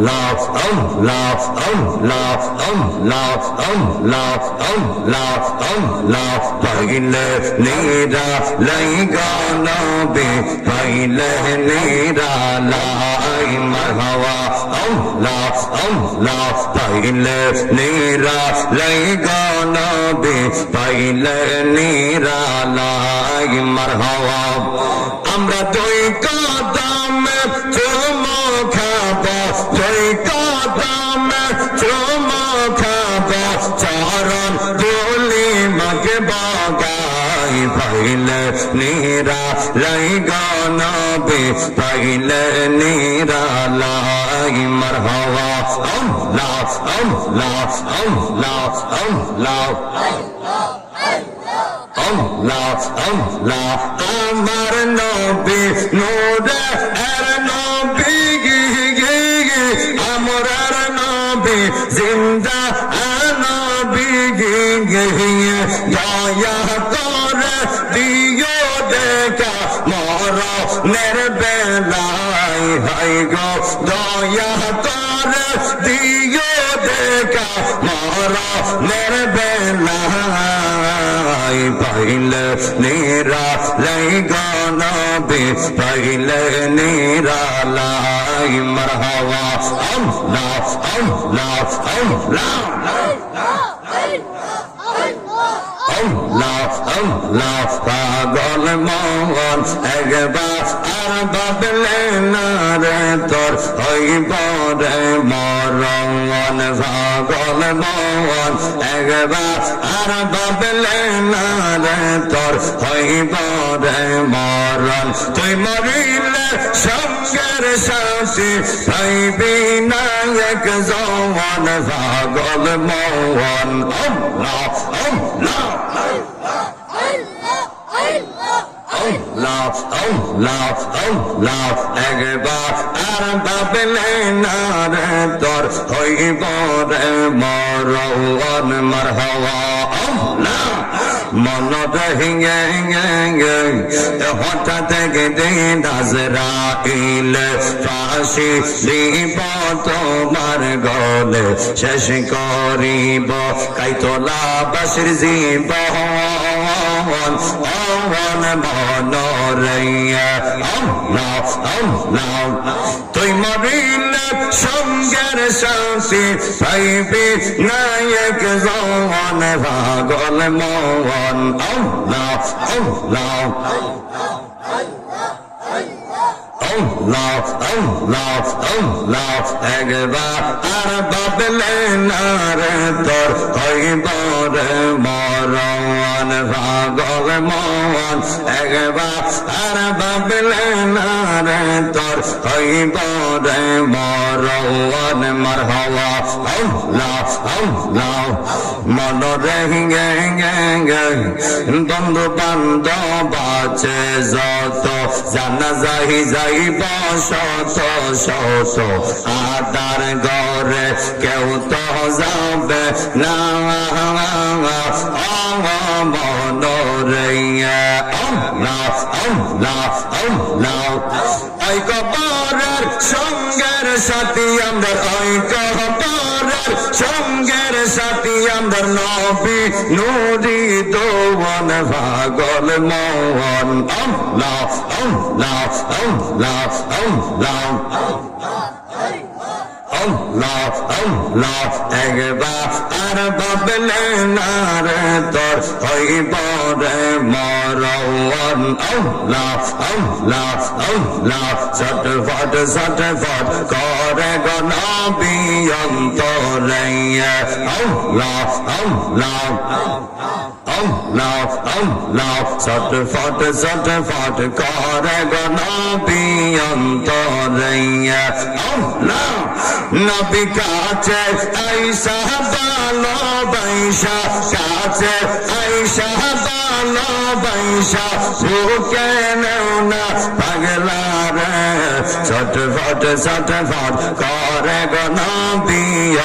love, um, love, um, love, um, love, um, love, um, love, um, love. পাইলে নীরা লাইগা নবী পাইলে নীরা লাই মারহাওয়া um, love, um, love. পাইলে নীরা লাইগা নবী পাইলে নীরা লাই মারহাওয়া আমরা দুই নীরা লাই গানবে পাইলে নীরা লাই মারহাওয়া আম লাভ আম লাভ আম লাভ আম লাভ আল্লাহ আল্লাহ আমার নবী নোরে এর নবী আমার নবী জিন্দা নবী গি গি মর নের বেলায় হাই গো, দয়া করে দিও দেখা। মর নের বেলায়, পাইলে নীরা লাই গানবে, পাইলে নীরা লাই মারহাওয়া আম লাফ আম আম লাফ পাগল মন একবার আর বাবলে না রে তোর হইব রে মরণ পাগল মন একবার আর বাবলে না রে তোর হইব রে মরণ তুই মরিলে সঙ্গের সাথে পাইবি না এক জওয়ান পাগল মন আল্লাহ আল্লাহ লাভ লাভ একবার আর বাবলে না রে তোর হইব রে মরণ মার হওয়া মন হিঙে হিঙে হঠাৎ গেদে নাজরা ইল ফাঁসি দিব তোমার গলে শেষ করিব কাইতলা বাসির জীবন অমন মনরইয়া আল্লাহ আল্লাহ তুই মরিলে সঙ্গের শান্তি পাইবি নায়ক জওয়ান পাগল মন আল্লাহ আল্লাহ আল্লাহ আল্লাহ আল্লাহ একবার আর বাবলে না রে তোর হইব রে মরণ পাগল মন, একবার বাবলে না রে তোর হইব রে মরণ মার হওয়া মন রে গে গে গে বন্ধু বান্ধব আছে যত, জানা যাই যাইব শত শত, আদার ঘরে কেউ তো যাবে না। আল্লাহ আল্লাহ ওই কবরের সঙ্গের সাথী আমার ওই কবরের সঙ্গের সাথী আমরা নবী নুরি দোয়ান ভাগল মোহন। আল্লাহ আল্লাহ আল্লাহ আল্লাহ আল্লাহ আল্লাহ একবার আর বাবলে না রে তোর হইব রে মরণ আল্লাহ আল্লাহ আল্লাহ ছটফট ছটফট করে গনবি অন্তরে। আল্লাহ আল্লাহ আল্লাহ। আল্লাহ ছটফট ছটফট করে গনবি অন্তরে আল্লাহ নবী কাছে আইসা ভালো বাইসা কাছে আইসা ভালো বাইসা বুকে নেও না পাগলা রে ছটফট ছটফট করে গণবিয়ন্তরাইয়া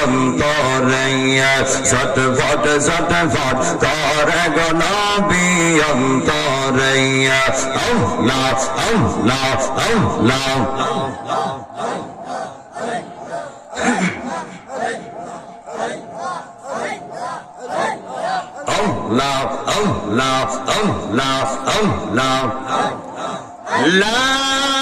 ছটফট ছটফট করে গণবিয়ন্তরাইয়া ও না ও না ও না love, oh love, oh love, oh love. Love.